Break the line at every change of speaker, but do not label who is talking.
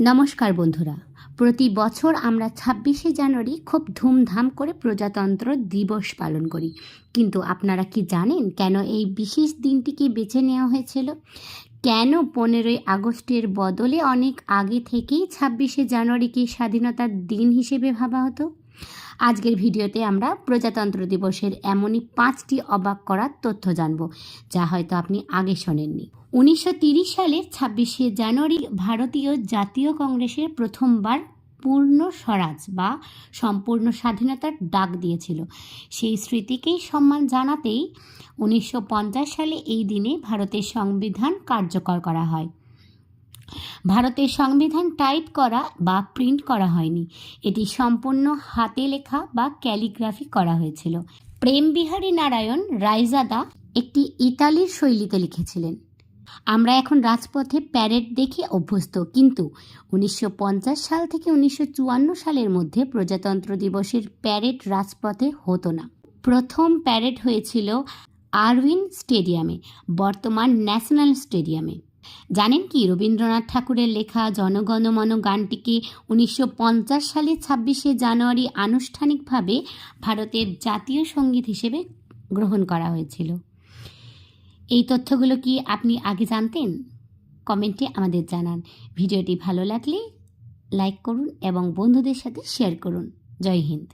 নমস্কার বন্ধুরা। প্রতি বছর আমরা ছাব্বিশে জানুয়ারি খুব ধুমধাম করে প্রজাতন্ত্র দিবস পালন করি। কিন্তু আপনারা কি জানেন কেন এই বিশেষ দিনটিকে বেছে নেওয়া হয়েছিল? কেন পনেরোই আগস্টের বদলে অনেক আগে থেকেই ছাব্বিশে জানুয়ারিকে স্বাধীনতার দিন হিসেবে ভাবা হতো? আজকের ভিডিওতে আমরা প্রজাতন্ত্র দিবসের এমনই পাঁচটি অবাক করার তথ্য জানব, যা হয়তো আপনি আগে শোনেননি। উনিশশো সালের ছাব্বিশে জানুয়ারি ভারতীয় জাতীয় কংগ্রেসের প্রথমবার পূর্ণ স্বরাজ বা সম্পূর্ণ স্বাধীনতার ডাক দিয়েছিল। সেই স্মৃতিকেই সম্মান জানাতেই উনিশশো পঞ্চাশ সালে এই দিনে ভারতের সংবিধান কার্যকর করা হয়। ভারতের সংবিধান টাইপ করা বা প্রিন্ট করা হয়নি। এটি সম্পূর্ণ হাতে লেখা বা ক্যালিগ্রাফি করা হয়েছিল। প্রেমবিহারী নারায়ণ রায়জাদা একটি ইতালির শৈলীতে লিখেছিলেন। আমরা এখন রাজপথে প্যারেড দেখে অভ্যস্ত, কিন্তু উনিশশো পঞ্চাশ সাল থেকে উনিশশো চুয়ান্ন সালের মধ্যে প্রজাতন্ত্র দিবসের প্যারেড রাজপথে হতো না। প্রথম প্যারেড হয়েছিল আরউইন স্টেডিয়ামে, বর্তমান ন্যাশনাল স্টেডিয়ামে। জানেন কি? রবীন্দ্রনাথ ঠাকুরের লেখা জনগণমন গানটিকে উনিশশো পঞ্চাশ সালে ছাব্বিশে জানুয়ারি আনুষ্ঠানিকভাবে ভারতের জাতীয় সংগীত হিসেবে গ্রহণ করা হয়েছিল। এই তথ্যগুলো কি আপনি আগে জানতেন? কমেন্টে আমাদের জানান। ভিডিওটি ভালো লাগলে লাইক করুন এবং বন্ধুদের সাথে শেয়ার করুন। জয় হিন্দ।